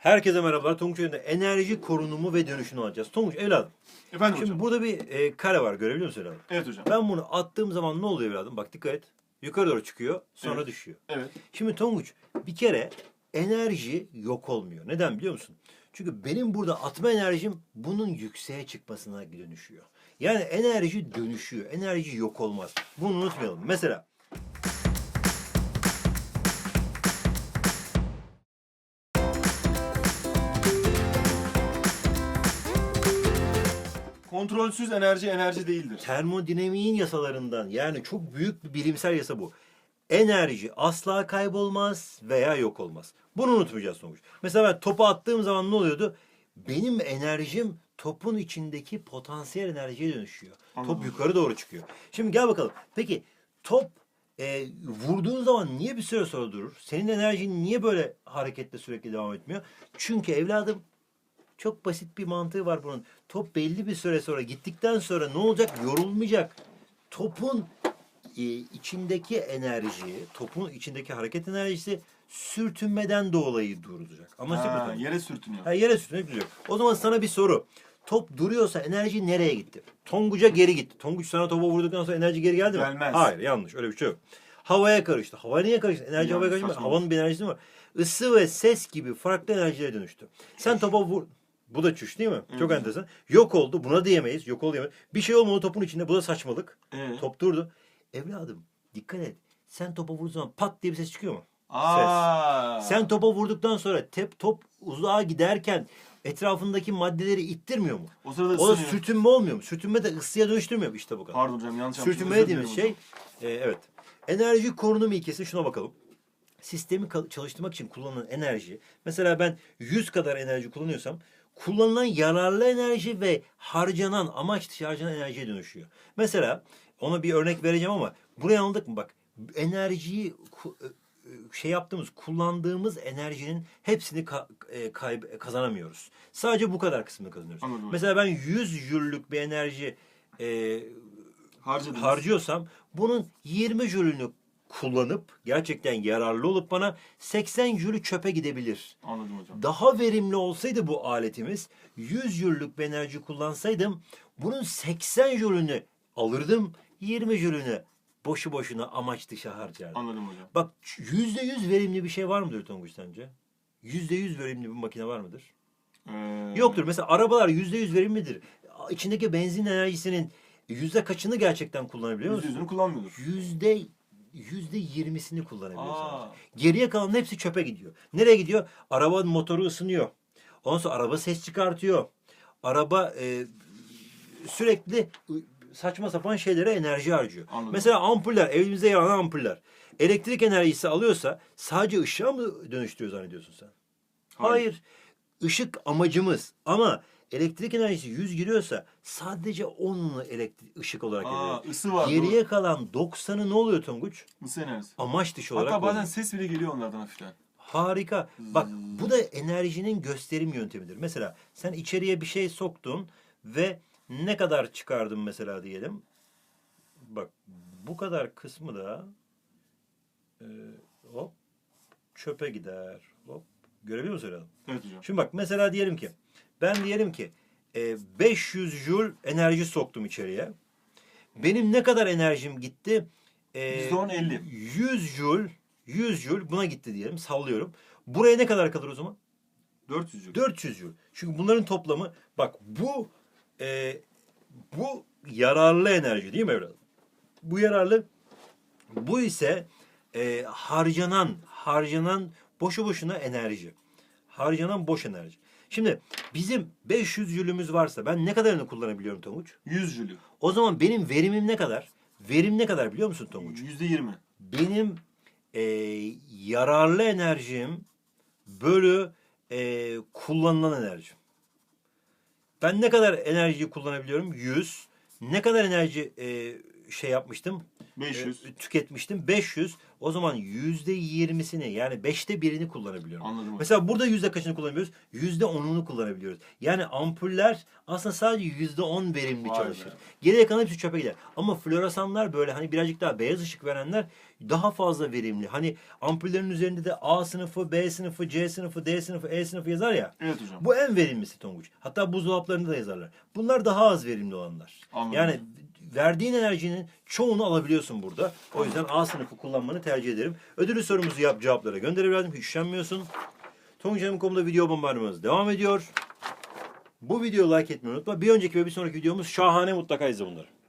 Herkese merhabalar. Tonguç Oyun'da enerji korunumu ve dönüşünü alacağız. Tonguç evladım. Efendim Şimdi hocam. burada bir e, kare var görebiliyor musun evladım? Evet hocam. Ben bunu attığım zaman ne oluyor evladım? Bak dikkat et. Yukarı doğru çıkıyor sonra Evet. düşüyor. Evet. Şimdi Tonguç bir kere enerji yok olmuyor. Neden biliyor musun? Çünkü benim burada atma enerjim bunun yükseğe çıkmasına dönüşüyor. Yani enerji dönüşüyor. Enerji yok olmaz. Bunu unutmayalım. Mesela Kontrolsüz enerji enerji değildir. termodinamiğin yasalarından yani çok büyük bir bilimsel yasa bu. Enerji asla kaybolmaz veya yok olmaz. Bunu unutmayacağız sonuç. Mesela ben topu attığım zaman ne oluyordu? Benim enerjim topun içindeki potansiyel enerjiye dönüşüyor. Anladım. Top yukarı doğru çıkıyor. Şimdi gel bakalım. Peki top e, vurduğun zaman niye bir süre sonra durur? Senin enerjin niye böyle hareketle sürekli devam etmiyor? Çünkü evladım çok basit bir mantığı var bunun. Top belli bir süre sonra gittikten sonra ne olacak? Yorulmayacak. Topun e, içindeki enerji, topun içindeki hareket enerjisi sürtünmeden dolayı. Anlaştık mı? Ha, yere sürtünüyor. Ha, yere sürtünüp duruyor. O zaman sana bir soru. Top duruyorsa enerji nereye gitti? Tonguç'a geri gitti. Tonguç sana topa vurduktan sonra enerji geri geldi mi? Gelmez. Hayır yanlış öyle bir şey yok. Havaya karıştı. Hava niye karıştı? Enerji Yani havaya karıştı. Havanın bir enerjisi var? Isı ve ses gibi farklı enerjilere dönüştü. Sen topa vur... Bu da çüş değil mi? Çok Evet. enteresan. Yok oldu. Buna diyemeyiz. Yok oldu diyemeyiz. Bir şey olmadı topun içinde. Bu da saçmalık. Evet. Top durdu. Evladım dikkat et. Sen topa vurduğun zaman pat diye bir ses çıkıyor mu? Aa. Sen topa vurduktan sonra tep, top uzağa giderken etrafındaki maddeleri ittirmiyor mu? o sırada O da ısınıyor. sürtünme olmuyor mu? Sürtünme de ısıya dönüştürmüyor mu? İşte bu kadar. Pardon hocam yanlış yaptım. Sürtünme dediğimiz şey, e, evet. Enerji korunum ilkesi şuna bakalım. Sistemi çalıştırmak için kullanılan enerji, mesela ben 100 kadar enerji kullanıyorsam, kullanılan yararlı enerji ve harcanan, amaç dışı harcanan enerjiye dönüşüyor. Mesela ona bir örnek vereceğim ama buraya anladık mı? Bak enerjiyi e, e, şey yaptığımız, kullandığımız enerjinin hepsini ka- e, kayb- kazanamıyoruz. Sadece bu kadar kısmını kazanıyoruz. Anladım. Mesela ben 100 jüllük bir enerji e, Harcadınız. harcıyorsam bunun 20 jülünü kullanıp gerçekten yararlı olup bana 80 jülü çöpe gidebilir. Anladım hocam. Daha verimli olsaydı bu aletimiz 100 jüllük bir enerji kullansaydım bunun 80 jülünü alırdım 20 jülünü boşu boşuna amaç dışı harcardım. Anladım hocam. Bak %100 verimli bir şey var mıdır Tonguç sence? %100 verimli bir makine var mıdır? Ee, Yoktur. Mesela arabalar %100 verimlidir. İçindeki benzin enerjisinin yüzde kaçını gerçekten kullanabiliyor Yüzde musun? yüzünü kullanmıyordur. Yüzde yüzde yirmisini kullanabiliyor Aa. sadece. Geriye kalan hepsi çöpe gidiyor. Nereye gidiyor? Arabanın motoru ısınıyor. Ondan sonra araba ses çıkartıyor. Araba e, sürekli saçma sapan şeylere enerji harcıyor. Anladım. Mesela ampuller, evimizde yanan ampuller. Elektrik enerjisi alıyorsa sadece ışığa mı dönüştürüyor zannediyorsun sen? Hayır. Hayır. Işık amacımız ama elektrik enerjisi 100 giriyorsa sadece 10'unu elektrik ışık olarak Aa, geliyor. ısı var. Geriye kalan 90'ı ne oluyor Tonguç? Isı enerjisi. Amaç dışı olarak. Hatta bazen kullanıyor. ses bile geliyor onlardan hafiften. Harika. Bak bu da enerjinin gösterim yöntemidir. Mesela sen içeriye bir şey soktun ve ne kadar çıkardın mesela diyelim. Bak bu kadar kısmı da e, hop çöpe gider. Hop. Görebiliyor musun evladım? Evet hocam. Şimdi bak mesela diyelim ki ben diyelim ki e, 500 joule enerji soktum içeriye. Benim ne kadar enerjim gitti? E, %10, 50. 100 joule 100 joule buna gitti diyelim sallıyorum. Buraya ne kadar kalır o zaman? 400 jül. 400 joule. Çünkü bunların toplamı bak bu e, bu yararlı enerji değil mi evladım? Bu yararlı bu ise e, harcanan harcanan boşu boşuna enerji. Harcanan boş enerji. Şimdi bizim 500 jülümüz varsa ben ne kadarını kullanabiliyorum Tonguç? 100 jülü. O zaman benim verimim ne kadar? Verim ne kadar biliyor musun Tonguç? Yüzde 20. Benim e, yararlı enerjim bölü e, kullanılan enerjim. Ben ne kadar enerjiyi kullanabiliyorum? 100. Ne kadar enerji e, şey yapmıştım. 500. e, tüketmiştim. 500. O zaman yüzde yirmisini yani beşte birini kullanabiliyorum. Anladım. Mesela burada yüzde kaçını kullanabiliyoruz? Yüzde onunu kullanabiliyoruz. Yani ampuller aslında sadece yüzde on verimli Vay çalışır. be. Geriye kalan hepsi çöpe gider. Ama floresanlar böyle hani birazcık daha beyaz ışık verenler daha fazla verimli. Hani ampullerin üzerinde de A sınıfı, B sınıfı, C sınıfı, D sınıfı, E sınıfı yazar ya. Evet hocam. Bu en verimlisi Tonguç. Hatta buzdolaplarında da yazarlar. Bunlar daha az verimli olanlar. Anladım. Yani verdiğin enerjinin çoğunu alabiliyorsun burada. O yüzden A sınıfı kullanmanı tercih ederim. Ödülü sorumuzu yap cevaplara gönder evladım. Hiç üşenmiyorsun. Tonguç.com'da video bombardımanımız devam ediyor. Bu videoyu like etmeyi unutma. Bir önceki ve bir sonraki videomuz şahane mutlaka izle bunları.